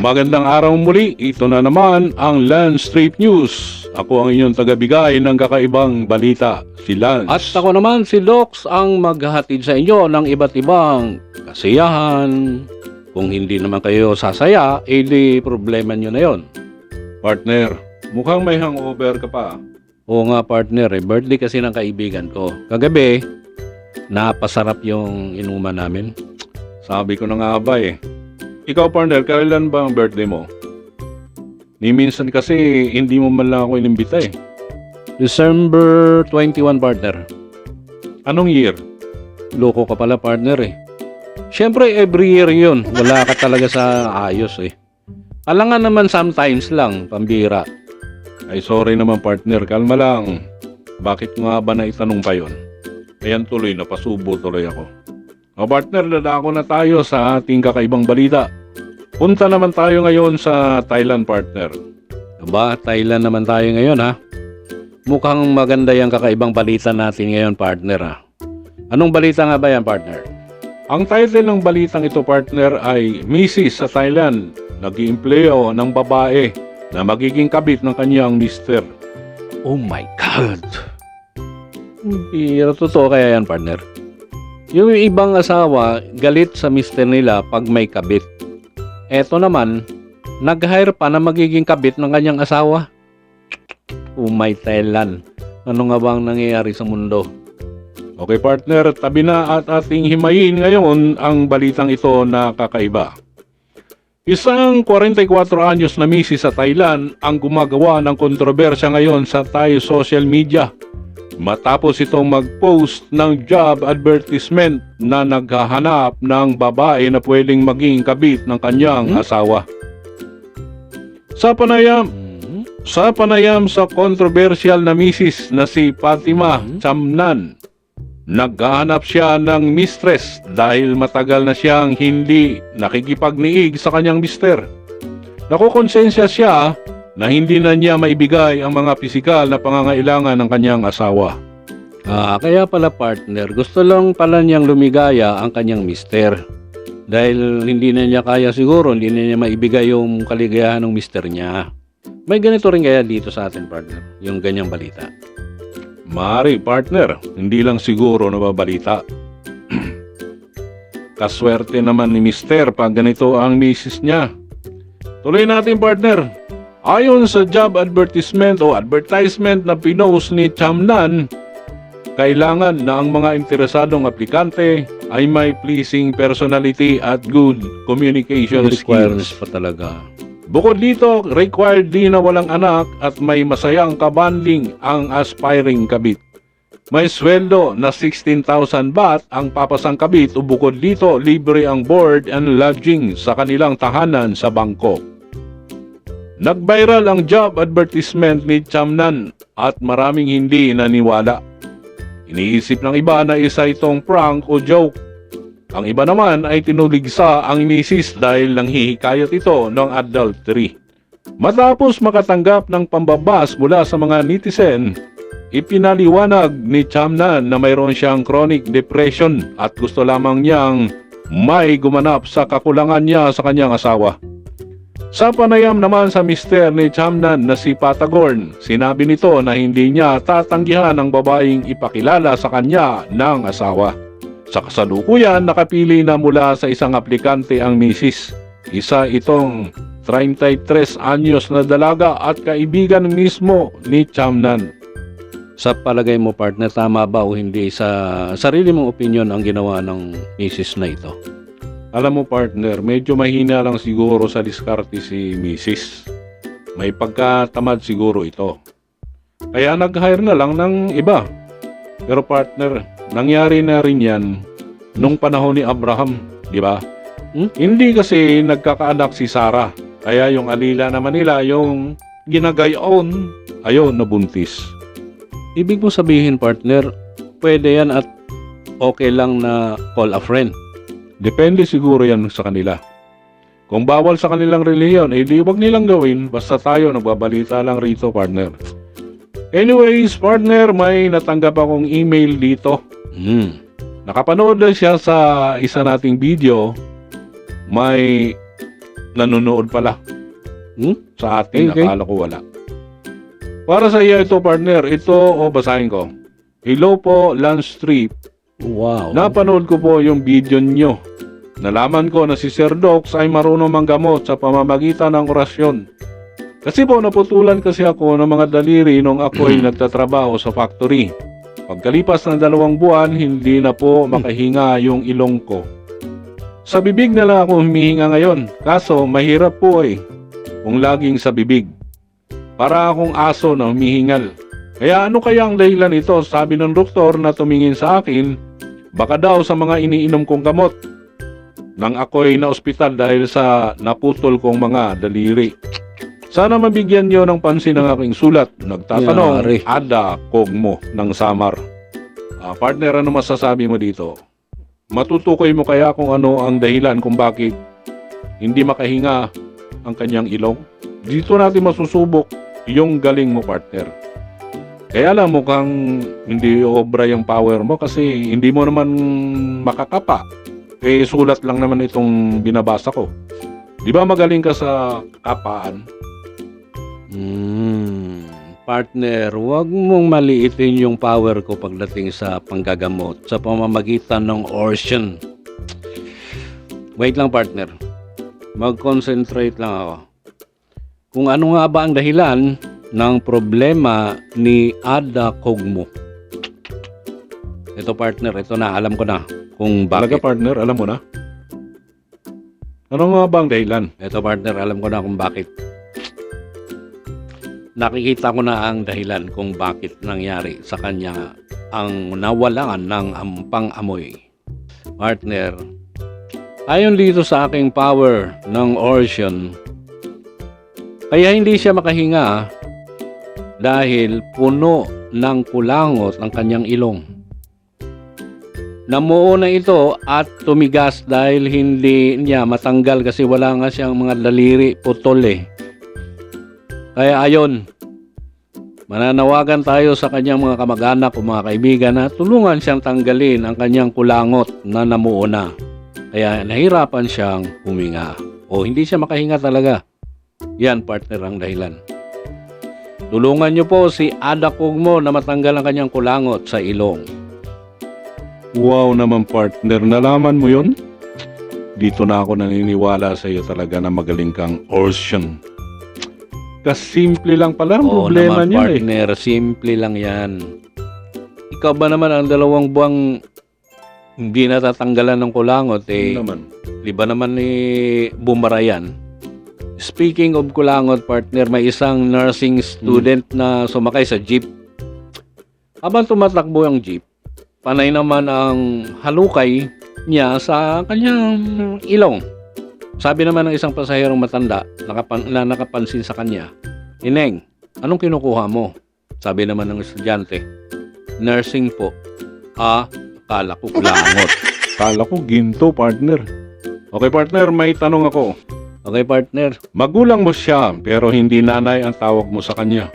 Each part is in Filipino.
Magandang araw muli, ito na naman ang Lance Straight News. Ako ang inyong tagabigay ng kakaibang balita, si Lance. At ako naman si Lox ang maghahatid sa inyo ng iba't ibang kasiyahan. Kung hindi naman kayo sasaya, eh di problema nyo na yon. partner, mukhang may hangover ka pa. Oo nga partner, eh, birthday kasi ng kaibigan ko. Kagabi, napasarap yung inuman namin. Sabi ko na nga ba eh. Ikaw partner, kailan ba ang birthday mo? Ni minsan kasi hindi mo man lang ako inimbita eh. December 21 partner. Anong year? Loko ka pala partner eh. Siyempre every year yun. Wala ka talaga sa ayos eh. Alangan naman sometimes lang, pambira. Ay sorry naman partner, kalma lang. Bakit nga ba na itanong pa yon? Ayan tuloy, napasubo tuloy ako. O partner, dadako na tayo sa ating kakaibang balita. Punta naman tayo ngayon sa Thailand partner. Aba, Thailand naman tayo ngayon ha. Mukhang maganda yung kakaibang balita natin ngayon partner ha. Anong balita nga ba yan partner? Ang title ng balitang ito partner ay Mrs. sa Thailand, nag-iimpleo ng babae na magiging kabit ng kanyang mister. Oh my God! Pero totoo kaya yan partner? Yung ibang asawa, galit sa mister nila pag may kabit. Eto naman, nag-hire pa na magiging kabit ng kanyang asawa. Oh my Thailand! Ano nga bang nangyayari sa mundo? Okay partner, tabi na at ating himayin ngayon ang balitang ito na kakaiba. Isang 44 anyos na misis sa Thailand ang gumagawa ng kontrobersya ngayon sa Thai social media matapos itong mag-post ng job advertisement na naghahanap ng babae na pwedeng maging kabit ng kanyang Hmm? asawa. Sa panayam, Hmm? sa panayam sa kontrobersyal na misis na si Fatima Mhm. Chamnan, naghahanap siya ng mistress dahil matagal na siyang hindi nakikipagniig sa kanyang mister. Nakukonsensya siya na hindi na niya maibigay ang mga pisikal na pangangailangan ng kanyang asawa. Ah, kaya pala partner, gusto lang pala niyang lumigaya ang kanyang mister. Dahil hindi na niya kaya siguro, hindi na niya maibigay yung kaligayahan ng mister niya. May ganito rin kaya dito sa atin partner, yung ganyang balita. Mari, partner, hindi lang siguro nababalita. Kaswerte naman ni Mister pag ganito ang misis niya. Tuloy natin, partner. Ayon sa job advertisement o advertisement na pinost ni Chamnan, kailangan na ang mga interesadong aplikante ay may pleasing personality at good communication Requirements skills. pa talaga. Bukod dito, required din na walang anak at may masayang kabanding ang aspiring kabit. May sweldo na 16,000 baht ang papasang kabit o bukod dito, libre ang board and lodging sa kanilang tahanan sa Bangkok. Nag-viral ang job advertisement ni Chamnan at maraming hindi naniwala. Iniisip ng iba na isa itong prank o joke ang iba naman ay tinuligsa ang misis dahil nanghihikayat ito ng adultery. Matapos makatanggap ng pambabas mula sa mga netizen, ipinaliwanag ni Chamnan na mayroon siyang chronic depression at gusto lamang niyang may gumanap sa kakulangan niya sa kanyang asawa. Sa panayam naman sa mister ni Chamnan na si Patagorn, sinabi nito na hindi niya tatanggihan ang babaeng ipakilala sa kanya ng asawa. Sa kasalukuyan, nakapili na mula sa isang aplikante ang misis. Isa itong 33 anyos na dalaga at kaibigan mismo ni Chamnan. Sa palagay mo partner, tama ba o hindi sa sarili mong opinion ang ginawa ng misis na ito? Alam mo partner, medyo mahina lang siguro sa diskarte si misis. May pagkatamad siguro ito. Kaya nag-hire na lang ng iba. Pero partner, nangyari na rin yan nung panahon ni Abraham, di ba? Hmm? Hindi kasi nagkakaanak si Sarah. Kaya yung alila naman nila, yung ginagayon, ayun, nabuntis. Ibig mo sabihin partner, pwede yan at okay lang na call a friend. Depende siguro yan sa kanila. Kung bawal sa kanilang reliyon, eh di wag nilang gawin. Basta tayo nagbabalita lang rito, partner. Anyways, partner, may natanggap akong email dito. Hmm. Nakapanood na siya sa isa nating video. May nanonood pala. Hmm? Sa atin, Okay, akala ko wala. Para sa iyo ito, partner. Ito, o basahin ko. Hello po, Lance Strip. Wow. Napanood ko po yung video nyo. Nalaman ko na si Sir Dox ay marunong manggamot sa pamamagitan ng orasyon. Kasi po naputulan kasi ako ng mga daliri nung ako ay nagtatrabaho sa factory. Pagkalipas ng dalawang buwan, hindi na po makahinga yung ilong ko. Sa bibig na lang ako humihinga ngayon. Kaso mahirap po eh. Kung laging sa bibig. Para akong aso na humihingal. Kaya ano kaya ang dahilan ito? Sabi ng doktor na tumingin sa akin, baka daw sa mga iniinom kong gamot. Nang ako'y na-ospital dahil sa naputol kong mga daliri. Sana mabigyan niyo ng pansin ang aking sulat. Nagtatanong, Yari. Ada Kogmo ng Samar. Ah, partner, ano masasabi mo dito? Matutukoy mo kaya kung ano ang dahilan kung bakit hindi makahinga ang kanyang ilong? Dito natin masusubok yung galing mo, partner. Kaya lang mukhang hindi obra yung power mo kasi hindi mo naman makakapa. Eh, sulat lang naman itong binabasa ko. Di ba magaling ka sa kapaan? Hmm, partner, huwag mong maliitin yung power ko pagdating sa panggagamot sa pamamagitan ng Orsion. Wait lang, partner. Mag-concentrate lang ako. Kung ano nga ba ang dahilan ng problema ni Ada Kogmo. Ito partner, ito na, alam ko na kung Talaga bakit. partner, alam mo na? Ano nga ba ang dahilan? Ito partner, alam ko na kung bakit. Nakikita ko na ang dahilan kung bakit nangyari sa kanya ang nawalangan ng ampang amoy. Partner, ayon dito sa aking power ng Orsion, kaya hindi siya makahinga dahil puno ng kulangot ang kanyang ilong. Namuo na ito at tumigas dahil hindi niya matanggal kasi wala nga siyang mga daliri putol eh. Kaya ayon, mananawagan tayo sa kanyang mga kamag-anak o mga kaibigan na tulungan siyang tanggalin ang kanyang kulangot na namuo na. Kaya nahirapan siyang huminga o hindi siya makahinga talaga. Yan partner ang dahilan. Tulungan niyo po si Ada Kugmo na matanggal ang kanyang kulangot sa ilong. Wow naman partner, nalaman mo yon? Dito na ako naniniwala sa iyo talaga na magaling kang Orson. Kasimple lang pala ang Oo problema naman, niya eh. partner. Simple lang yan. Ikaw ba naman ang dalawang buwang hindi natatanggalan ng kulangot eh, naman. di ba naman ni Bumarayan? Speaking of kulangot, partner, may isang nursing student na sumakay sa jeep. Habang tumatakbo ang jeep, panay naman ang halukay niya sa kanyang ilong. Sabi naman ng isang pasahero matanda nakapan, na nakapansin sa kanya, Ineng, anong kinukuha mo? Sabi naman ng estudyante, nursing po. Ah, akala ko kulangot. Kala ko ginto partner. Okay partner, may tanong ako. Okay, partner. Magulang mo siya pero hindi nanay ang tawag mo sa kanya.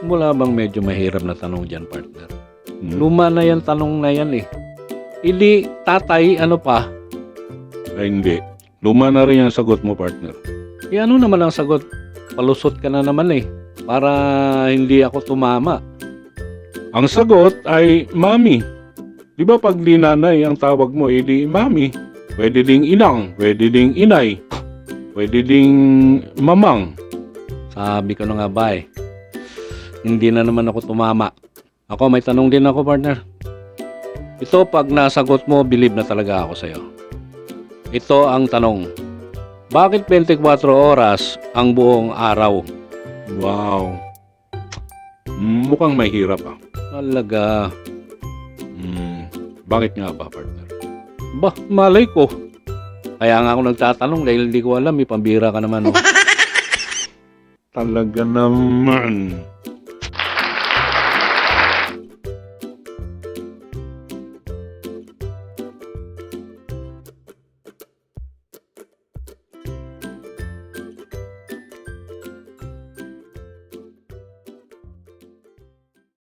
Mula bang medyo mahirap na tanong dyan, partner? Hmm? Luma na yan tanong na yan eh. Ili, tatay, ano pa? Ay hindi. Luma na rin ang sagot mo partner. E ano naman ang sagot? Palusot ka na naman eh. Para hindi ako tumama. Ang sagot ay mami. Di ba pag di nanay ang tawag mo, edi mami. Pwede ding inang, pwede ding inay, pwede ding mamang. Sabi ko na nga ba eh. Hindi na naman ako tumama. Ako, may tanong din ako, partner. Ito, pag nasagot mo, believe na talaga ako sa'yo. Ito ang tanong. Bakit 24 oras ang buong araw? Wow. Mukhang mahirap ah. Talaga. Hmm. Bakit nga ba partner? Bah, malay ko. Kaya nga ako nagtatanong dahil hindi ko alam, may pambira ka naman. Oh. Talaga naman.